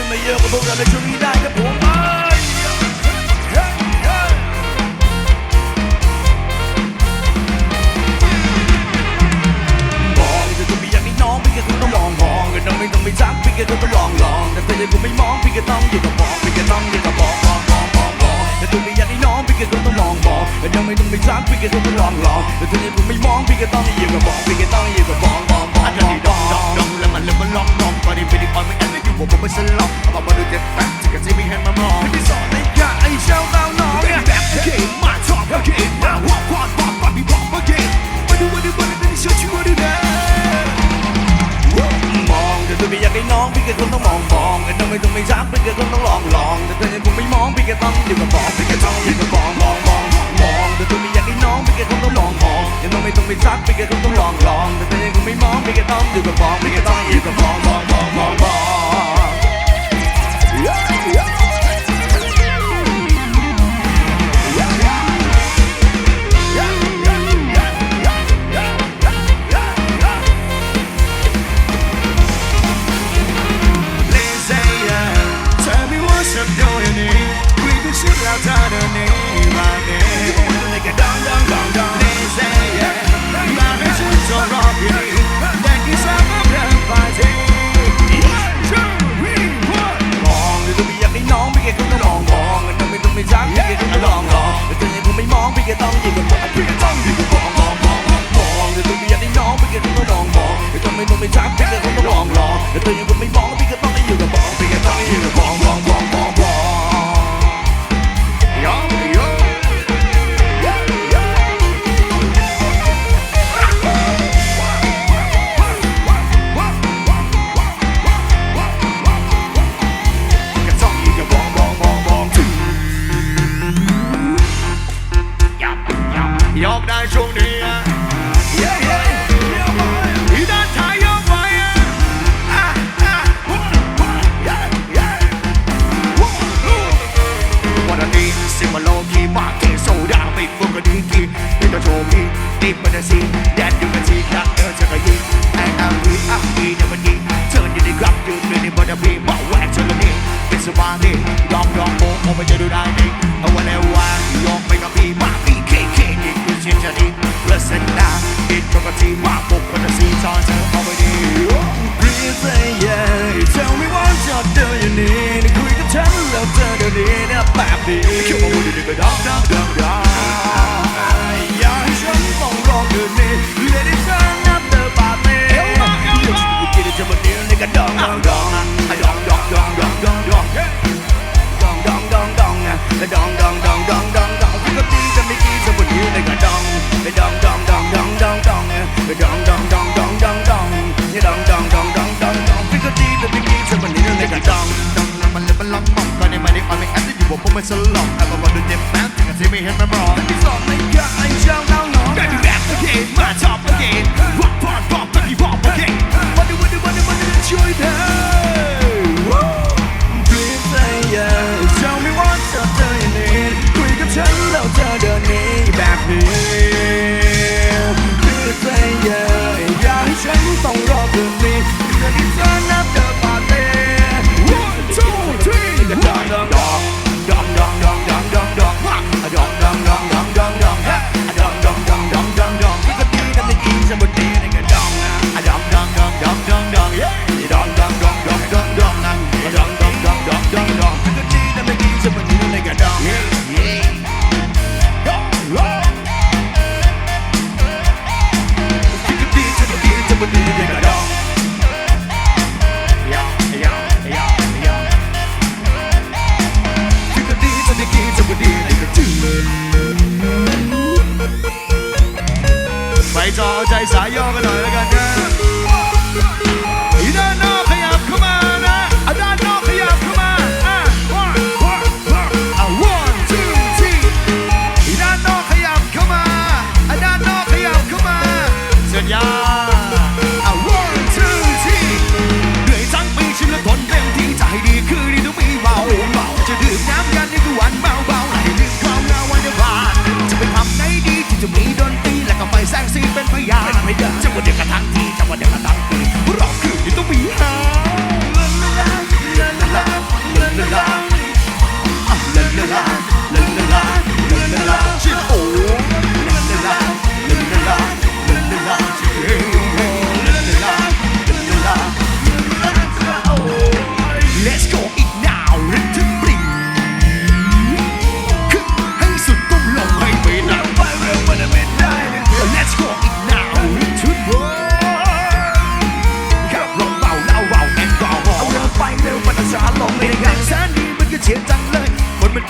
ขึ้นมาเยอะกว่าพวกเราในช่วงนี้ได้ครับผมไม่ต้องไม่ทักพี่ก็ต้องลองลองแต่เธอกูไม่มองพี่ก็ต้องอย่าก็บอกพี่ก็ต้องอย่าก็บอกบอกบอกบอกบอกแต่ตัวไม่อยากให้น้องพี่ก็ต้องลองบองแต่ยังไม่ต้องไม่ทักพี่ก็ต้องลองลองแต่เธอกูไม่มองพี่ก็ต้องอย่าก็บอกพี่ก็ต้องอย่าก็บอก ซัดไปก็ต้องลองลองแต่ตอนนี้คงไม่มองไปก็ต้องอยู่กับฟองไปก็ต้องอยู่กับฟองฟองฟองฟองฟอง ก็ต้องยิงกันบอกพี่ก็ต้องยิงกันบองมองมองมองเดี๋ยวตัวอยากได้น้องพี่ก็ต้องลองมองเดี๋ยวตัวไมน้องไม่ชักพี่ก็ต้องลองลองเดี๋ยวตัวยังคนไม่มองพี่ But you do not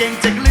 again, take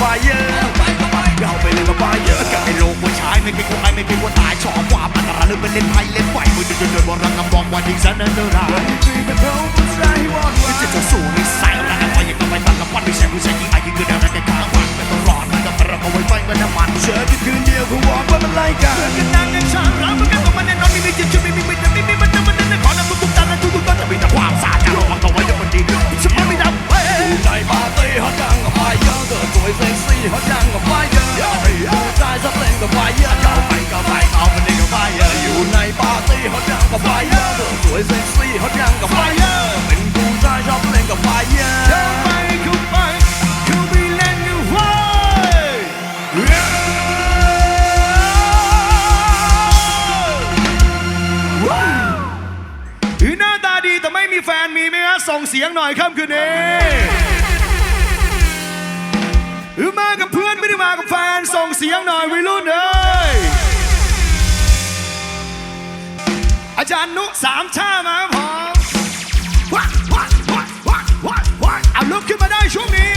ฟเยอะเราไปเล่นกับไฟเยอะกับไอ้โลกว่าชายไม่เป็นคนไม่ไม่เป็นคนตายชอบว่ามันรหรือเป็นเล่นไพ่เล่นไฟมือเดินเดินวรังกำบองวันดิ้งสันนันเดอร์ไรจะจะสู้ในสายรักกัไฟอย่างกับไฟตันกับวันไม่ใช่ผู้ชากี่ไอ้ยิงเกินอะไรกัข้างวันไม่ต้องรอนมันกับเราเข้าไว้ไฟมันน้ำมันเชื่อที่คืนเดียวคงวอนว่ามันไล่กันกันนั่งในชามรัานมันกันกับมันแน่นอนไม่มีเจิบชื่อมีมีมีมีมีมันจะมันนั่นนขอน้ำทุกทุกตาและทุกทุกตาจะมีแต่ความสาดจะระวังเอาไว้ยังมันดีฉันไม่ดับเฮ้ยใจมาเตะหัวจกับไฟยัง ที่ฮอตยังกับไฟเยอร์อยู่ใต้สักเลนกับไฟเยอร์เข้าไปกับไฟเอามันดีกับไฟเยอร์อยู่ในปาร์ตี้ฮอตยังกับไฟเยอร์สวยเซ็กซี่ฮอตยังกับไฟเยอร์เป็นผู้ชชอบเล่นกับไฟเยอร์เข้าไปเข้ไปเข้ไปเล่นกับไหน้าตาดีแต่ไม่มีแฟนมีไหมฮะส่งเสียงหน่อยค่ำคืนนี้ หรือมากับเพื่อนไม่ได้มากับแฟน ส่งเสียงหน่อยวิรุ่นเอ้ยอาจารย์นุสามชามาครับผมเอาลุกขึ้นมาได้ช่วงนี้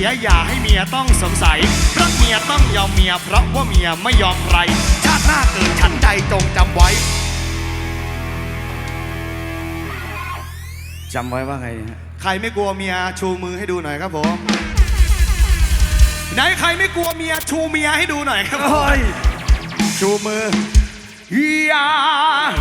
สมเสียอย่าให้เมียต้องสงสัยรักเมียต้องยอมเมีย เพราะว่าเมียไม่ยอมใคร ชาติหน้าเกิดฉันใดจงจำไว้จำไว้ว่าไงฮะใครไม่กลัวเมียชูมือให้ดูหน่อยครับผมไหนใครไม่กลัวเมียชูเมียให้ดูหน่อยครับผมโอ้ยชูมืออยาก